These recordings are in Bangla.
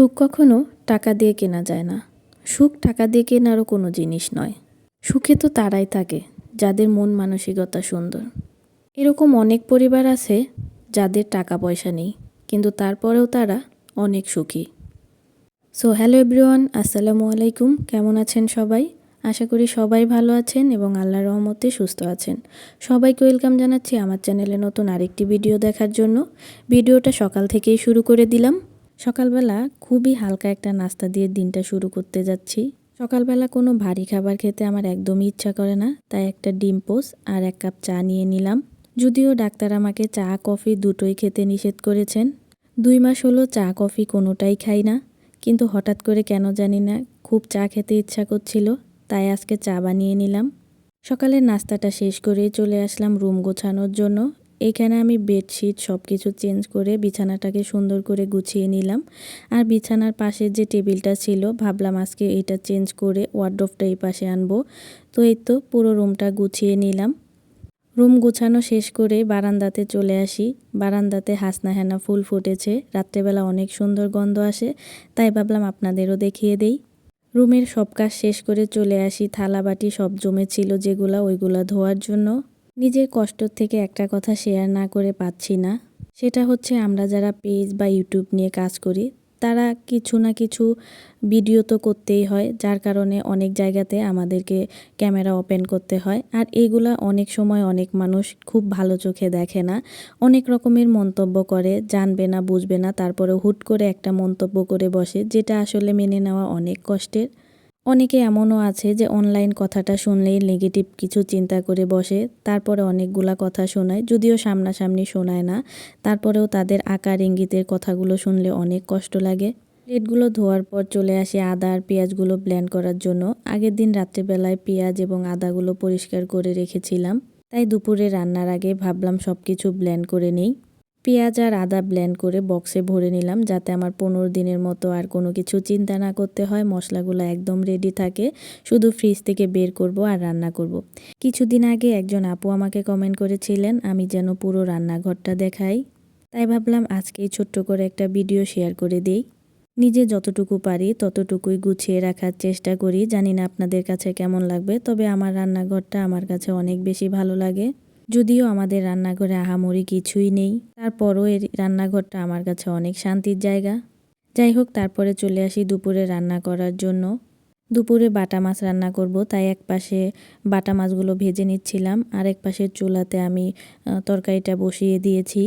সুখ কখনো টাকা দিয়ে কেনা যায় না। সুখ টাকা দিয়ে কেনারও কোনো জিনিস নয়। সুখে তো তারাই থাকে, যাদের মন মানসিকতা সুন্দর। এরকম অনেক পরিবার আছে যাদের টাকা পয়সা নেই, কিন্তু তারপরেও তারা অনেক সুখী। সো হ্যালো এভরিওয়ান, আসসালামু আলাইকুম। কেমন আছেন সবাই? আশা করি সবাই ভালো আছেন এবং আল্লাহর রহমতে সুস্থ আছেন। সবাইকে ওয়েলকাম জানাচ্ছি আমার চ্যানেলে নতুন আরেকটি ভিডিও দেখার জন্য। ভিডিওটা সকাল থেকেই শুরু করে দিলাম। সকালবেলা খুবই হালকা একটা নাস্তা দিয়ে দিনটা শুরু করতে যাচ্ছি। সকালবেলা কোনো ভারী খাবার খেতে আমার একদমই ইচ্ছা করে না, তাই একটা ডিম পোস আর এক কাপ চা নিয়ে নিলাম। যদিও ডাক্তার আমাকে চা, কফি দুটোই খেতে নিষেধ করেছেন। দুই মাস হলো চা, কফি কোনোটাই খাই না। কিন্তু হঠাৎ করে কেন জানি না, খুব চা খেতে ইচ্ছা করছিল, তাই আজকে চা বানিয়ে নিলাম। সকালের নাস্তাটা শেষ করে চলে আসলাম রুম গোছানোর জন্য। এইখানে আমি বেডশিট সব কিছু চেঞ্জ করে বিছানাটাকে সুন্দর করে গুছিয়ে নিলাম। আর বিছানার পাশে যে টেবিলটা ছিল, ভাবলাম আজকে এটা চেঞ্জ করে ওয়ার্ড্রোফটা এই পাশে আনব। তো এই তো পুরো রুমটা গুছিয়ে নিলাম। রুম গোছানো শেষ করে বারান্দাতে চলে আসি। বারান্দাতে হাসনা হেনা ফুল ফুটেছে। রাত্রেবেলা অনেক সুন্দর গন্ধ আসে, তাই ভাবলাম আপনাদেরও দেখিয়ে দেই। রুমের সব কাজ শেষ করে চলে আসি। থালা বাটি সব জমেছিল যেগুলা ওইগুলা ধোয়ার জন্য। নিজের কষ্ট থেকে একটা কথা শেয়ার না করে পাচ্ছি না। সেটা হচ্ছে আমরা যারা পেজ বা ইউটিউব নিয়ে কাজ করি, তারা কিছু না কিছু ভিডিও তো করতেই হয়, যার কারণে অনেক জায়গাতে আমাদেরকে ক্যামেরা ওপেন করতে হয়। আর এইগুলা অনেক সময় অনেক মানুষ খুব ভালো চোখে দেখে না। অনেক রকমের মন্তব্য করে, জানবে না, বুঝবে না তারপরে হুট করে একটা মন্তব্য করে বসে, যেটা আসলে মেনে নেওয়া অনেক কষ্টের। অনেকে এমনও আছে যে অনলাইন কথাটা শুনলেই নেগেটিভ কিছু চিন্তা করে বসে, তারপরে অনেকগুলা কথা শোনায়, যদিও সামনাসামনি শোনায় না। তারপরেও তাদের আকার ইঙ্গিতের কথাগুলো শুনলে অনেক কষ্ট লাগে। প্লেটগুলো ধোয়ার পর চলে আসে আদা আর পেঁয়াজগুলো ব্ল্যান্ড করার জন্য। আগের দিন রাত্রেবেলায় পেঁয়াজ এবং আদাগুলো পরিষ্কার করে রেখেছিলাম। তাই দুপুরে রান্নার আগে ভাবলাম সব কিছু ব্ল্যান্ড করে নেই। পেঁয়াজ আর আদা ব্লেন্ড করে বক্সে ভরে নিলাম, যাতে আমার পনেরো দিনের মতো আর কোনো কিছু চিন্তা না করতে হয়। মশলাগুলো একদম রেডি থাকে। শুধু ফ্রিজ থেকে বের করব আর রান্না করব। কিছুদিন আগে একজন আপু আমাকে কমেন্ট করেছিলেন, আমি যেন পুরো রান্নাঘরটা দেখাই। তাই ভাবলাম আজকেই ছোট্ট করে একটা ভিডিও শেয়ার করে দিই। নিজে যতটুকু পারি ততটুকুই গুছিয়ে রাখার চেষ্টা করি। জানি না আপনাদের কাছে কেমন লাগবে, তবে আমার রান্নাঘরটা আমার কাছে অনেক বেশি ভালো লাগে। যদিও আমাদের রান্নাঘরে আহামরি কিছুই নেই, তারপরও এর রান্নাঘরটা আমার কাছে অনেক শান্তির জায়গা। যাই হোক, তারপরে চলে আসি দুপুরে রান্না করার জন্য। দুপুরে বাটা মাছ রান্না করব, তাই এক পাশে বাটা মাছগুলো ভেজে নিচ্ছিলাম আর এক পাশে চুলাতে আমি তরকারিটা বসিয়ে দিয়েছি।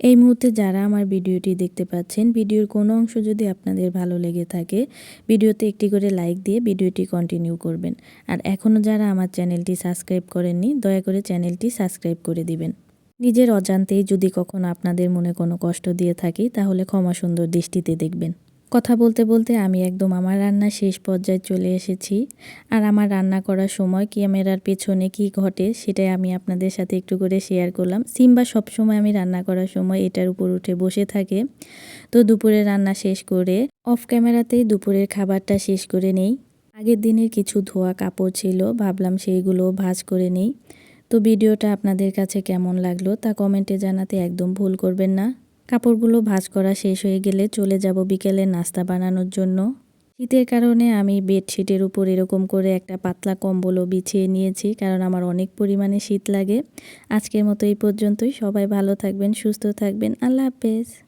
এই মুহূর্তে যারা আমার ভিডিওটি দেখতে পাচ্ছেন, ভিডিওর কোনো অংশ যদি আপনাদের ভালো লেগে থাকে, ভিডিওতে একটি করে লাইক দিয়ে ভিডিওটি কন্টিনিউ করবেন। আর এখনও যারা আমার চ্যানেলটি সাবস্ক্রাইব করেননি, দয়া করে চ্যানেলটি সাবস্ক্রাইব করে দিবেন। নিজের অজান্তেই যদি কখনো আপনাদের মনে কোনো কষ্ট দিয়ে থাকি, তাহলে ক্ষমা সুন্দর দৃষ্টিতে দেখবেন। কথা বলতে বলতে আমি একদম আমার রান্না শেষ পর্যায়ে চলে এসেছি। আর আমার রান্না করার সময় ক্যামেরার পেছনে কি ঘটে সেটাই আমি আপনাদের সাথে একটু করে শেয়ার করলাম। সিম্বা সবসময় আমি রান্না করার সময় এটার উপর উঠে বসে থাকে। তো দুপুরে রান্না শেষ করে অফ ক্যামেরাতেই দুপুরের খাবারটা শেষ করে নেই। আগের দিনের কিছু ধোয়া কাপড় ছিল, ভাবলাম সেইগুলো ভাজ করে নেই। তো ভিডিওটা আপনাদের কাছে কেমন লাগল তা কমেন্টে জানাতে একদম ভুল করবেন না। কাপড়গুলো ভাজ করা শেষ হয়ে গেলে চলে যাব বিকেলে নাস্তা বানানোর জন্য। শীতের কারণে আমি বেডশিটের উপর এরকম করে একটা পাতলা কম্বলও বিছিয়ে নিয়েছি, কারণ আমার অনেক পরিমাণে শীত লাগে। আজকের মতো এই পর্যন্তই। সবাই ভালো থাকবেন, সুস্থ থাকবেন। আল্লাহ হাফেজ।